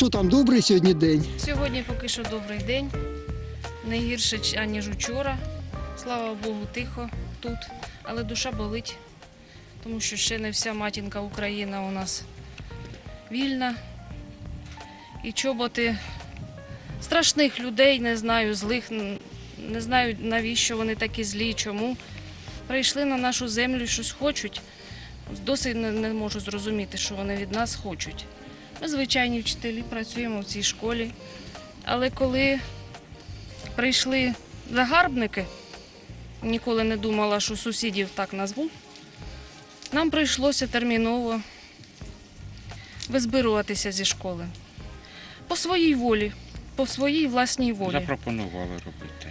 Що там добрий сьогодні день? Сьогодні поки що добрий день. Не гірше, аніж учора. Слава Богу, тихо тут. Але душа болить, тому що ще не вся матінка Україна у нас вільна. І чоботи страшних людей, не знаю, злих, не знаю навіщо вони такі злі, чому. Прийшли на нашу землю, щось хочуть. Досить не, не можу зрозуміти, що вони від нас хочуть. Ми звичайні вчителі, працюємо в цій школі. Але коли прийшли загарбники, ніколи не думала, що сусідів так назву, нам прийшлося терміново визбируватися зі школи. По своїй волі, по своїй власній волі. Запропонували робити.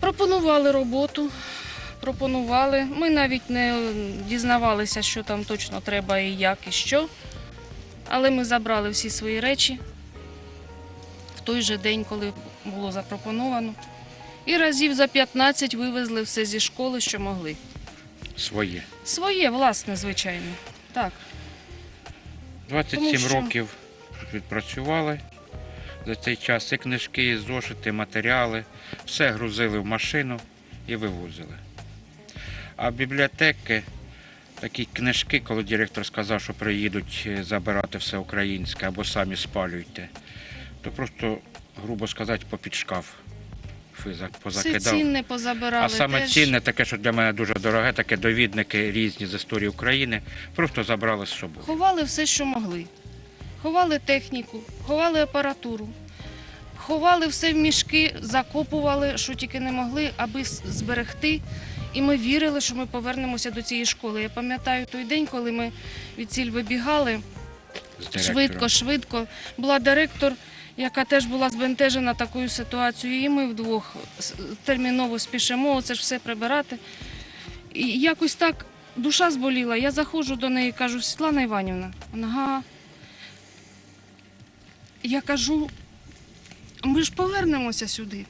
Пропонували роботу, пропонували. Ми навіть не дізнавалися, що там точно треба і як, і що. Але ми забрали всі свої речі в той же день, коли було запропоновано. І разів за 15 вивезли все зі школи, що могли. Своє. Своє, власне, звичайно. Так. 27 Тому що- років відпрацювали. За цей час і книжки, і зошити, матеріали, все грузили в машину і вивозили. А бібліотеки, такі книжки, коли директор сказав, що приїдуть е, забирати все українське або самі спалюйте, то просто, грубо сказати, попід шкаф физа- Все позакидав. цінне позабирали. А саме теж. цінне, таке, що для мене дуже дороге, таке довідники різні з історії України, просто забрали з собою. Ховали все, що могли. Ховали техніку, ховали апаратуру, ховали все в мішки, закопували, що тільки не могли, аби зберегти. І ми вірили, що ми повернемося до цієї школи. Я пам'ятаю той день, коли ми від ціль вибігали швидко, швидко. Була директор, яка теж була збентежена такою ситуацією, і ми вдвох терміново спішимо це ж все прибирати. І якось так душа зболіла. Я заходжу до неї і кажу, Світлана Іванівна, вона га. Я кажу, ми ж повернемося сюди.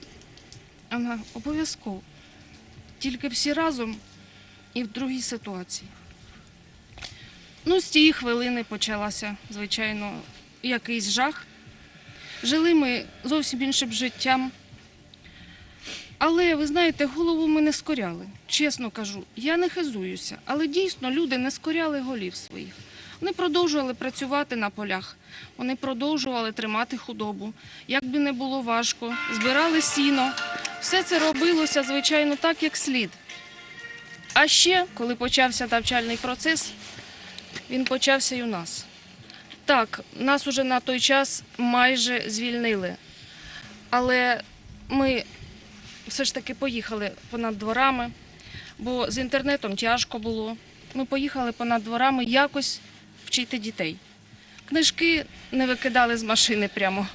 Вона обов'язково. Тільки всі разом і в другій ситуації. Ну, з тієї хвилини почалася, звичайно, якийсь жах. Жили ми зовсім іншим життям. Але ви знаєте, голову ми не скоряли. Чесно кажу, я не хизуюся, але дійсно люди не скоряли голів своїх. Вони продовжували працювати на полях, вони продовжували тримати худобу. Як би не було важко, збирали сіно. Все це робилося, звичайно, так, як слід. А ще, коли почався навчальний процес, він почався і у нас. Так, нас уже на той час майже звільнили. Але ми все ж таки поїхали понад дворами, бо з інтернетом тяжко було. Ми поїхали понад дворами якось вчити дітей. Книжки не викидали з машини прямо.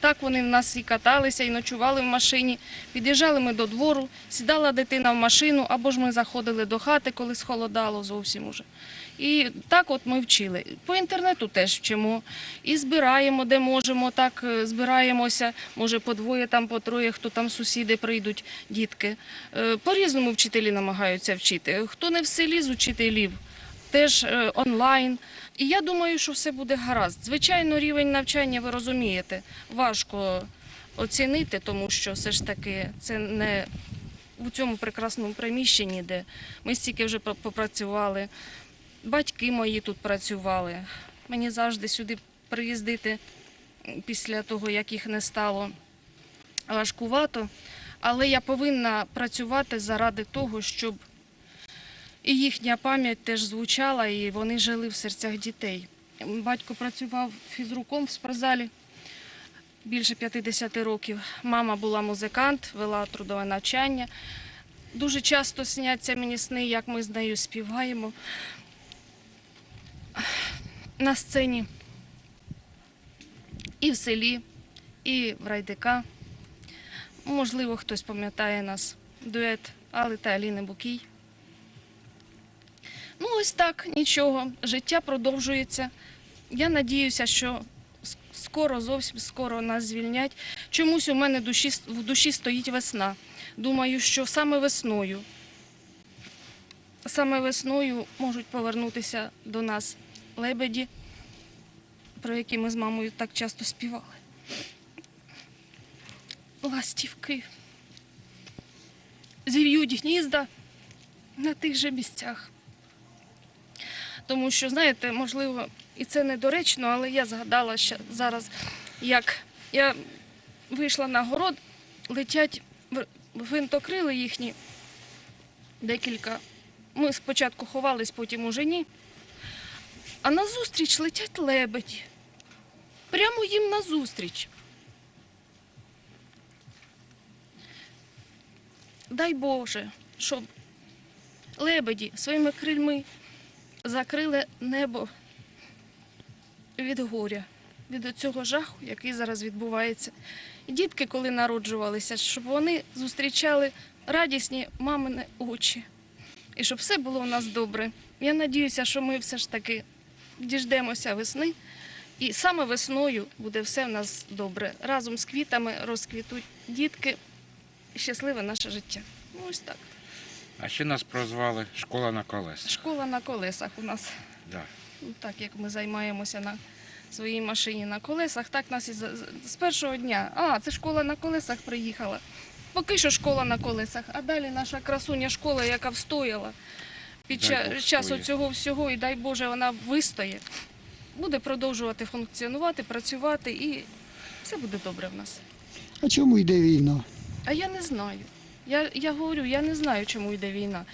Так вони в нас і каталися, і ночували в машині. Під'їжджали ми до двору, сідала дитина в машину, або ж ми заходили до хати, коли схолодало зовсім уже. І так от ми вчили. По інтернету теж вчимо. І збираємо, де можемо, так е, збираємося. Може, по двоє, там, по троє, хто там сусіди прийдуть, дітки. Е, По-різному вчителі намагаються вчити. Хто не в селі з учителів, теж е, онлайн. І я думаю, що все буде гаразд. Звичайно, рівень навчання, ви розумієте, важко оцінити, тому що все ж таки це не у цьому прекрасному приміщенні, де ми стільки вже попрацювали. Батьки мої тут працювали. Мені завжди сюди приїздити після того, як їх не стало важкувато. Але я повинна працювати заради того, щоб і їхня пам'ять теж звучала, і вони жили в серцях дітей. Батько працював фізруком в спортзалі більше 50 років. Мама була музикант, вела трудове навчання. Дуже часто сняться мені сни, як ми з нею співаємо на сцені і в селі, і в райдика. Можливо, хтось пам'ятає нас дует Али та Аліни Букій. Ну, ось так, нічого. Життя продовжується. Я надіюся, що скоро, зовсім скоро нас звільнять. Чомусь у мене душі, в душі стоїть весна. Думаю, що саме весною, саме весною можуть повернутися до нас лебеді, про які ми з мамою так часто співали. Ластівки. Зів'ють гнізда на тих же місцях. Тому що, знаєте, можливо, і це недоречно, але я згадала ще зараз, як я вийшла на город, летять винтокрили їхні декілька. Ми спочатку ховались, потім уже ні. А назустріч летять лебеді. Прямо їм назустріч. Дай Боже, щоб лебеді своїми крильми закрили небо від горя, від цього жаху, який зараз відбувається. Дітки, коли народжувалися, щоб вони зустрічали радісні мамини очі. І щоб все було у нас добре. Я надіюся, що ми все ж таки діждемося весни, і саме весною буде все в нас добре. Разом з квітами розквітуть дітки, щасливе наше життя. Ну, ось так. А ще нас прозвали школа на колесах. Школа на колесах у нас. Да. Ну, Так як ми займаємося на своїй машині на колесах, так нас і з, першого дня. А, це школа на колесах приїхала. Поки що школа на колесах, а далі наша красуня школа, яка встояла під Дай ча- часу цього всього, і дай Боже, вона вистоє, буде продовжувати функціонувати, працювати, і все буде добре в нас. А чому йде війна? А я не знаю. Я, я говорю, я не знаю, чому йде війна.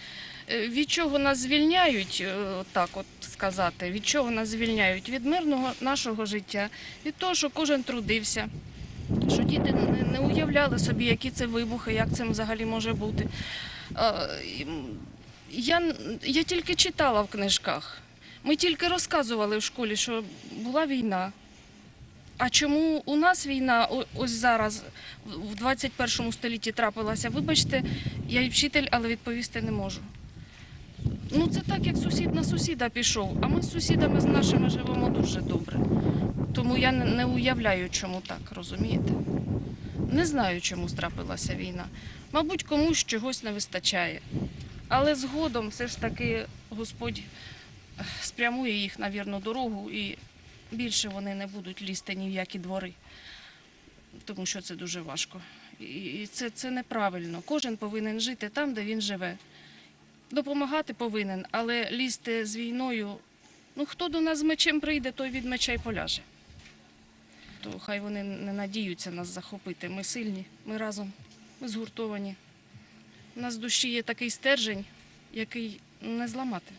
Е, Від чого нас звільняють, е, так от сказати, від чого нас звільняють? Від мирного нашого життя, від того, що кожен трудився, що діти не, уявляли собі, які це вибухи, як це взагалі може бути. Я, я тільки читала в книжках. Ми тільки розказували в школі, що була війна. А чому у нас війна ось зараз в 21 столітті трапилася? Вибачте, я і вчитель, але відповісти не можу. Ну, це так, як сусід на сусіда пішов, а ми з сусідами з нашими живемо дуже добре. Тому я не, уявляю, чому так, розумієте? Не знаю, чому трапилася війна. Мабуть, комусь чогось не вистачає. Але згодом все ж таки Господь спрямує їх на вірну дорогу і більше вони не будуть лізти ні в які двори, тому що це дуже важко. І- це, це неправильно. Кожен повинен жити там, де він живе. Допомагати повинен, але лізти з війною. Ну, хто до нас з мечем прийде, той від меча й поляже. То хай вони не надіються нас захопити. Ми сильні, ми разом, ми згуртовані. У нас в душі є такий стержень, який не зламати.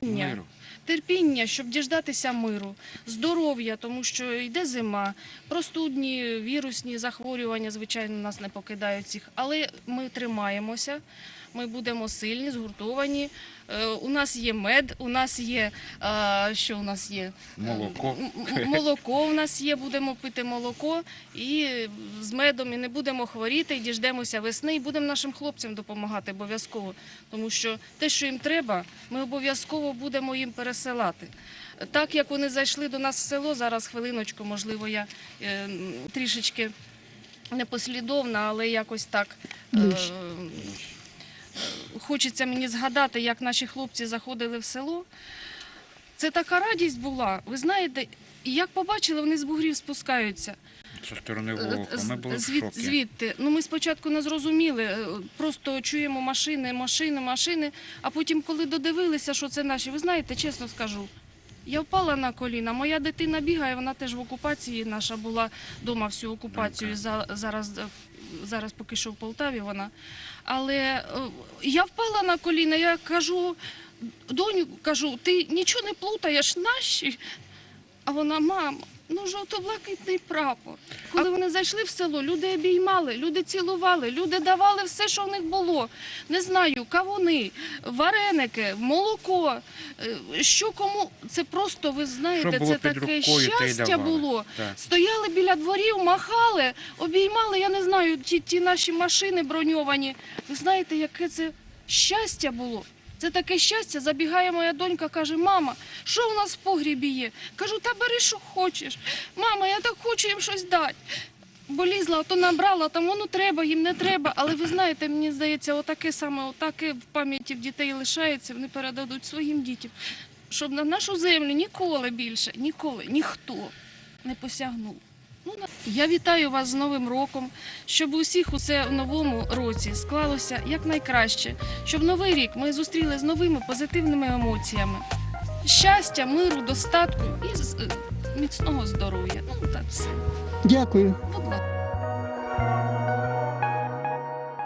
Миру. Терпіння, щоб діждатися миру, здоров'я, тому що йде зима, простудні, вірусні захворювання, звичайно, нас не покидають всіх, але ми тримаємося. Ми будемо сильні, згуртовані. Е, У нас є мед, у нас є е, що у нас є? Молоко. Молоко у нас є, будемо пити молоко і з медом і не будемо хворіти, і діждемося весни, і будемо нашим хлопцям допомагати обов'язково. Тому що те, що їм треба, ми обов'язково будемо їм пересилати. Так як вони зайшли до нас в село, зараз хвилиночку, можливо, я е, трішечки непослідовна, але якось так. е, Хочеться мені згадати, як наші хлопці заходили в село. Це така радість була. Ви знаєте, і як побачили, вони з бугрів спускаються. Зі сторони Е, Волоха. Ми були в шокі. звідти. Ну ми спочатку не зрозуміли, е, просто чуємо машини, машини, машини. А потім, коли додивилися, що це наші, ви знаєте, чесно скажу. Я впала на коліна. Моя дитина бігає, вона теж в окупації. Наша була вдома всю окупацію. За, зараз, е, зараз поки що в Полтаві вона. Але я впала на коліна, я кажу, доню, кажу, ти нічого не плутаєш, наші. А вона, мама, ну жовто-блакитний прапор. Коли вони зайшли в село, люди обіймали, люди цілували, люди давали все, що в них було. Не знаю, кавуни, вареники, молоко. е, Що кому це просто, ви знаєте, це таке щастя було. Так. Стояли біля дворів, махали, обіймали, я не знаю, ті, ті наші машини броньовані. Ви знаєте, яке це щастя було? Це таке щастя. Забігає моя донька, каже: мама, що у нас в погрібі є? Кажу, та бери, що хочеш. Мама, я так хочу їм щось дати. Бо лізла, то набрала, там воно треба, їм не треба. Але ви знаєте, мені здається, отаке саме, отаке в пам'яті в дітей лишається, вони передадуть своїм дітям. щоб на нашу землю ніколи більше, ніколи ніхто не посягнув. Я вітаю вас з Новим роком, щоб у всіх усе в новому році склалося якнайкраще, щоб новий рік ми зустріли з новими позитивними емоціями. Щастя, миру, достатку і е, міцного здоров'я. Ну, так все. Дякую.